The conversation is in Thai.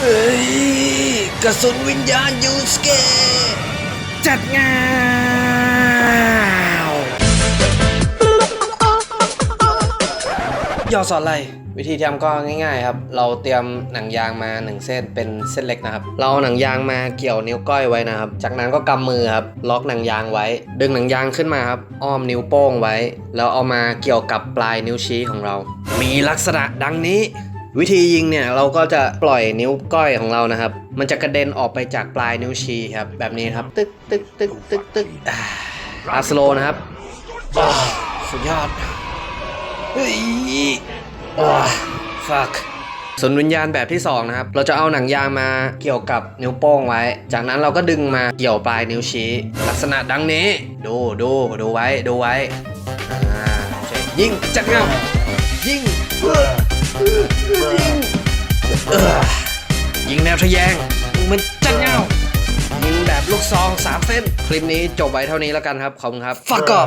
เฮ้ยกระสุนวิญญาณยูสเกจัดงาวย่อสอนอะไร วิธีทำก็ง่ายๆครับ เราเตรียมหนังยางมาหนึ่งเส้นเป็นเส้นเล็กนะครับ เราเอาหนังยางมาเกี่ยวนิ้วก้อยไว้นะครับ จากนั้นก็กำมือครับ ล็อกหนังยางไว้ ดึงหนังยางขึ้นมาครับ อ้อมนิ้วโป้งไว้ แล้วเอามาเกี่ยวกับปลายนิ้วชี้ของเรา มีลักษณะดังนี้ วิธียิงเนี่ยเราก็จะปล่อยนิ้วก้อยของเรานะครับ มันจะกระเด็นออกไปจากปลายนิ้วชี้ครับแบบนี้ครับ ตึกตึกตึกตึกตึกอาสโลนะครับสุดยอดเฮ้ยว้า fuck ส่วนวิญญาณแบบที่ 2 นะครับ เราจะเอาหนังยางมาเกี่ยวกับนิ้วโป้งไว้ จากนั้นเราก็ดึงมาเกี่ยวปลายนิ้วชี้ ลักษณะดังนี้ ดูดูดูไว้ดูไว้ อ่า ยิงจัดเงายิงเออเออ ยิงแนวทะแยง มันจัดเงายิงแบบลูกซองสามเส้น คลิปนี้จบไว้เท่านี้แล้วกันครับ ขอบคุณครับฝากกอ